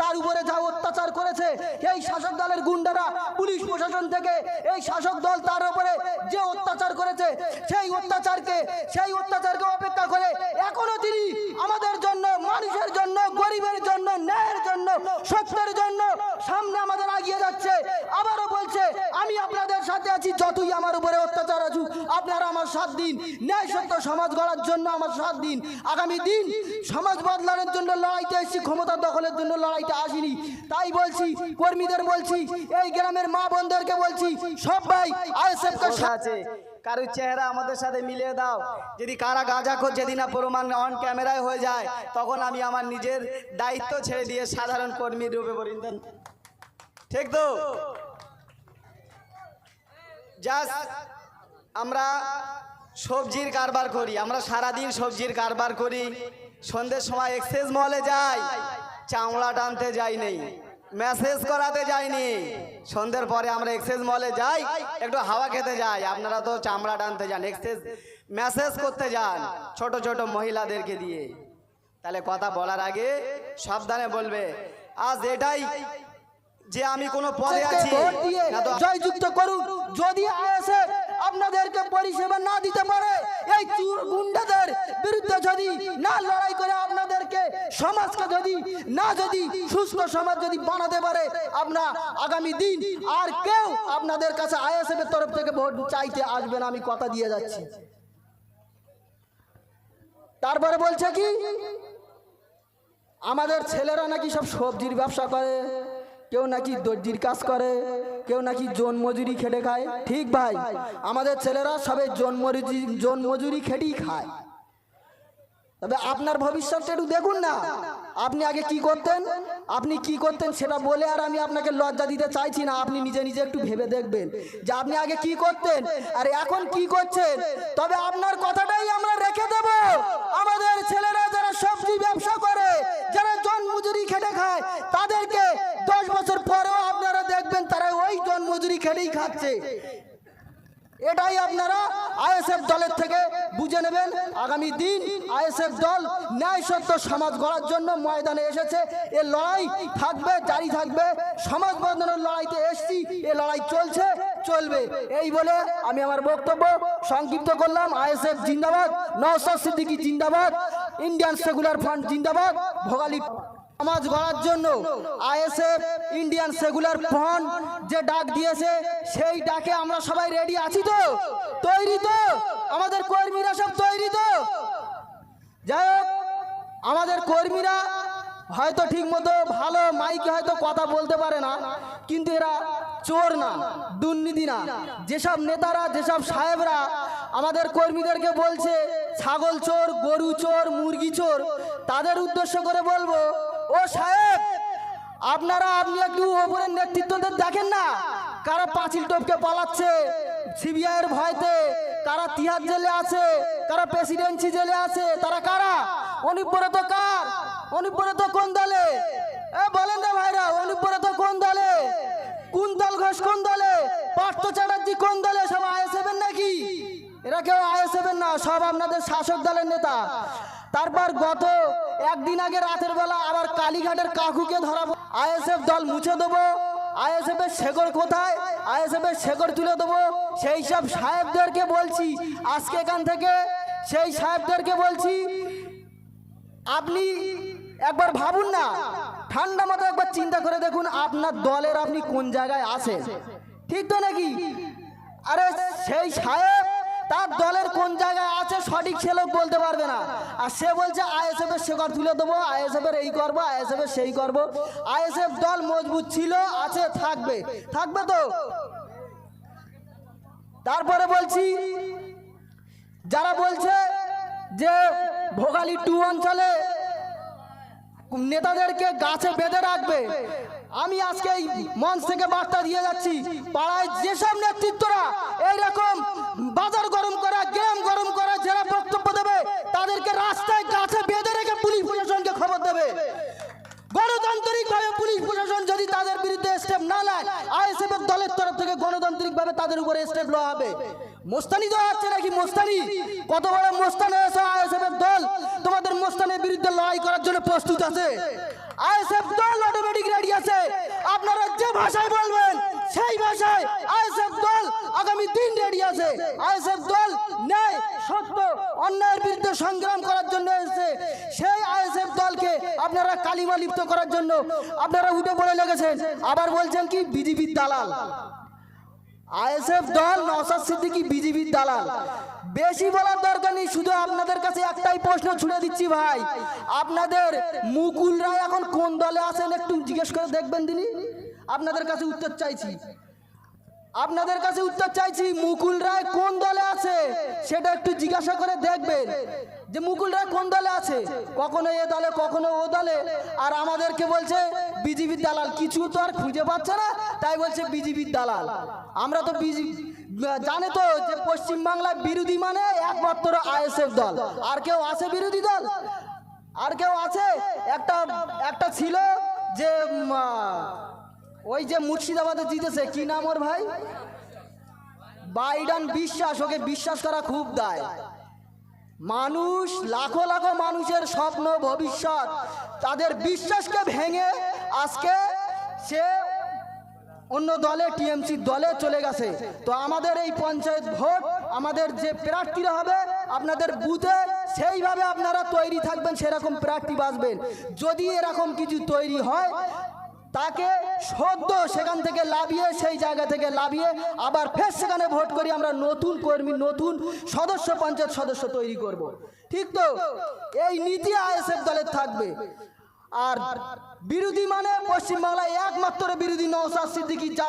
তার উপরে যা অত্যাচার করেছে, এই শাসক দলের গুন্ডারা, পুলিশ প্রশাসন থেকে এই শাসক দল তার উপরে যে অত্যাচার করেছে, সেই অত্যাচারকে সেই অত্যাচারকে অপেক্ষা করে এখনও তিনি আমাদের জন্য, মানুষের জন্য, গরিবের জন্য, ন্যায়ের জন্য, সত্যের জন্য সামনে আমাদের আগিয়ে যাচ্ছে। আবারও বলছে, আমি আপনাদের সাথে আছি, যতই আমার উপরে অত্যাচার আছুক আপনারা আমার সাথ দিন ন্যায় সত্য সমাজ গড়ার জন্য আমার সাত দিন। আগামী দিন সমাজ বদলানোর জন্য লড়াইতে এসেছি ক্ষমতা দখলের জন্য লড়াইতে আসিনি। তাই বলছি, কর্মীদের বলছি, এই গ্রামের মা বোনদেরকে বলছি কে বসে আছে। কারোর চেহারা আমাদের সাথে মিলিয়ে দাও। যদি কারা গাঁজা খোঁজ যদি না প্রমাণ অন ক্যামেরায় হয়ে যায়, তখন আমি আমার নিজের দায়িত্ব ছেড়ে দিয়ে সাধারণ কর্মীর রূপে পরিণত ঠিক তো জাস্ট আমরা সবজির কারবার করি, আমরা সারাদিন সবজির কারবার করি। সন্ধ্যের সময় এক্সেস মলে যাই, চামড়া টানতে যাই নেই মেসেজ করাতে যাইনি সন্ধ্যের পরে আমরা এক্সেস মলে যাই, একটু হাওয়া খেতে যাই। আপনারা তো চামড়া টানতে যান এক্সেস মেসেজ করতে যান ছোট ছোট মহিলাদেরকে দিয়ে। তাহলে কথা বলার আগে সাবধানে বলবে, আজ এটাই যে আমি কোনো পদে আছি জয়যুক্ত করুন যদি আইএসএফ আপনাদেরকে পরিষেবা না দিতে পারে এই চুর গুন্ডাদের বিরুদ্ধে যদি না লড়াই করে আপনাদেরকে সমাজকে যদি না যদি সুস্থ সমাজ যদি বানাতে পারে আপনার আগামী দিন আর কেউ আপনাদের কাছে আইএসএফ এর তরফ থেকে ভোট চাইতে আসবে না আমি কথা দিয়ে যাচ্ছি। তারপরে বলছে কি আমাদের ছেলেরা নাকি সব সবজির ব্যবসা করে। কেউ নাকি দর্জির কাজ করে, কেউ নাকি জন মজুরি খেটে খায়। ঠিক ভাই, আমাদের ছেলেরা সবে জন মজুরি জন মজুরি খেটেই খায়। তবে আপনার ভবিষ্যৎটা একটু দেখুন না। আপনি আগে কি করতেন? আপনি কি করতেন সেটা বলে আর আমি আপনাকে লজ্জা দিতে চাইছি না। আপনি নিজে নিজে একটু ভেবে দেখবেন যে আপনি আগে কি করতেন আর এখন কি করছেন। তবে আপনার কথাটাই আমরা এটাই আপনারা আইএসএফ দলের থেকে বুঝে নেবেন। আগামী দিন আইএসএফ দল ন্যায় সত্য সমাজ গড়ার জন্য ময়দানে এসেছে। এ লড়াই থাকবে, জারি থাকবে। সমাজ বন্ধনের লড়াইতে এসছি। এ লড়াই চলছে, চলবে। এই বলে আমি আমার বক্তব্য সংক্ষিপ্ত করলাম। আইএসএফ জিন্দাবাদ নওসাদ সিদ্দিকি জিন্দাবাদ, ইন্ডিয়ান সেকুলার ফ্রন্ট জিন্দাবাদ, ভোগালী সমাজ গড়ার জন্য আইএসএফ ইন্ডিয়ান সেকুলার ফ্রন্ট যে ডাক দিয়েছে, সেই ডাকে আমরা সবাই রেডি আছি তো? তৈরি তো? আমাদের কর্মীরা সব তৈরি তো? যাই হোক, আমাদের কর্মীরা হয়তো ঠিক মতো ভালো মাইকে হয়তো কথা বলতে পারে না, কিন্তু এরা চোর না, দুর্নীতি না। যেসব নেতারা, যেসব সাহেবরা আমাদের কর্মীদেরকে বলছে, ছাগল চোর, গরু চোর, মুরগি চোর, তাদের উদ্দেশ্য করে বলব ও সাহেব, আপনারা আপনি একটু ওপরের নেতৃত্বদের দেখেন না? কারা পাঁচিল টপকে পালাচ্ছে? সিবিআই এর ভয়তে কারা তিহার জেলে আছে? কারা প্রেসিডেন্সি জেলে আছে? তারা কারা? অনুব্রত কার? অনুব্রত কোন দলে? এ বলেন না ভাইরা, অনুব্রত কোন দলে? কুন্তল ঘোষ কোন দলে? পার্থ চ্যাটার্জি কোন দলে? সব আইএসএফের নাকি? এরা কেউ আইএসএফের না, সব আপনাদের শাসক দলের নেতা। তারপর গত একদিন আগে রাতের বেলা আবার কালীঘাটের কাকুকে ধরাবো আইএসএফ দল মুছে দেবো। আইএসএফ এর শেকড় কোথায়? আইএসএফ এর শেকড় তুলে দেবো। সেই সব সাহেবদেরকে বলছি, আজকে এখান থেকে সেই সাহেবদেরকে বলছি, আপনি একবার ভাবুন না, ঠান্ডা মতো একবার চিন্তা করে দেখুন আপনার দলের আপনি কোন জায়গায় আছেন। ঠিক তো নাকি? আরে সেই সাহেব তার দলের কোন জায়গায় আছে সঠিক লোক বলতে পারবে না। আর সে বলছে আইএসএফ এর তুলে দেবো আইএসএফ এর এই করব আইএসএফ এর সেই করব। আইএসএফ দল মজবুত ছিল, আছে, থাকবে। থাকবে তো? তারপরে বলছি, যারা বলছে যে ভোগালী টু অঞ্চলে নেতাদেরকে গাছে বেঁধে রাখবে, আমি আজকে এই মঞ্চ থেকে বার্তা দিয়ে যাচ্ছি, পাড়ায় যেসব নেতৃত্বরা এইরকম বাজার গরম করা, গ্রাম গরম করা, যারা বক্তব্য দেবে, তাদেরকে রাস্তায় গাছে বেঁধে রেখে পুলিশ প্রশাসনকে খবর দেবে। গণতান্ত্রিক ভাবে পুলিশ প্রশাসন যদি তাদের বিরুদ্ধে স্টেপ না নেয়, আইএসএফ এর দলের তরফ থেকে গণতান্ত্রিক ভাবে তাদের উপরে স্টেপ নেওয়া হবে। মোস্তানি দেওয়া হচ্ছে নাকি মোস্তানি? কত বড় মোস্তান হয়েছে আইএসএফ এর দল? তোমাদের মোস্তানের বিরুদ্ধে লড়াই করার জন্য প্রস্তুত আছে। আইএসএফ দল অটোমেটিক রেডি আছে। আপনারা যে ভাষায় বলবেন, সেই ভাষায় আইএসএফ দল আগামী দিন রেডি আছে। আইএসএফ দল ন্যায়, সত্য, অন্যায়ের বিরুদ্ধে সংগ্রাম করার জন্য এসেছে। সেই আইএসএফ দলকে আপনারা কালিমা লিপ্ত করার জন্য আপনারা উঠে পড়ে লেগেছেন। আবার বলছেন কি বিজেপির দালাল। আইএসএফ দল, নওশাদ সিদ্দিকী বিজেপির দালাল। বেশি বলার দরকার নেই, শুধু আপনাদের কাছে একটাই প্রশ্ন ছুড়ে দিচ্ছি ভাই। আপনাদের মুকুল রায় এখন কোন দলে আছেন একটু জিজ্ঞেস করে দেখবেন তিনি? আপনাদের কাছে উত্তর চাইছি। আপনাদের কাছে উত্তর চাইছি, মুকুল রায় কোন দলে আছে? সেটা একটু জিজ্ঞাসা করে দেখবেন যে মুকুল রায় কোন দলে আছে? কখনো এ দলে, কখনো ও দলে। আর আমাদেরকে বলছে বিজেপির দালাল। কিছু তো আর খুঁজে পাচ্ছে না, তাই বলছে বিজেপির দালাল। আমরা তো বিজেপি জানে তো যে পশ্চিমবাংলায় বিরোধী মানে একমাত্র আইএসএফ দল। আর কেউ আছে বিরোধী দল? আর কেউ আছে? একটা একটা ছিল যে ওই যে মুর্শিদাবাদে জিতেছে, কি নাম ওর ভাই? বাইডান বিশ্বাস, ওকে বিশ্বাস করা খুব দায়। মানুষ, লাখো লাখো মানুষের স্বপ্ন, ভবিষ্যৎ, তাদের বিশ্বাসকে ভেঙে আজকে সে অন্য দলে, টিএমসি দলে চলে গেছে। তো আমাদের এই পঞ্চায়েত ভোট, আমাদের যে প্রার্থীরা হবে, আপনাদের বুথে সেইভাবে আপনারা তৈরি থাকবেন, সেরকম প্রার্থী বাঁচবেন। যদি এরকম কিছু তৈরি হয় তাকে সদ্য সেখান থেকে লাভিয়ে, সেই জায়গা থেকে লাভিয়ে আবার ফের সেখানে ভোট করি আমরা নতুন কর্মী, নতুন সদস্য, পঞ্চায়েত সদস্য তৈরি করব। ঠিক তো? এই নীতি আইএসএফ দলের থাকবে। আর বিরোধী মানে পশ্চিমবাংলায় একমাত্র বিরোধী নওসাদ সিদ্দিকী সিট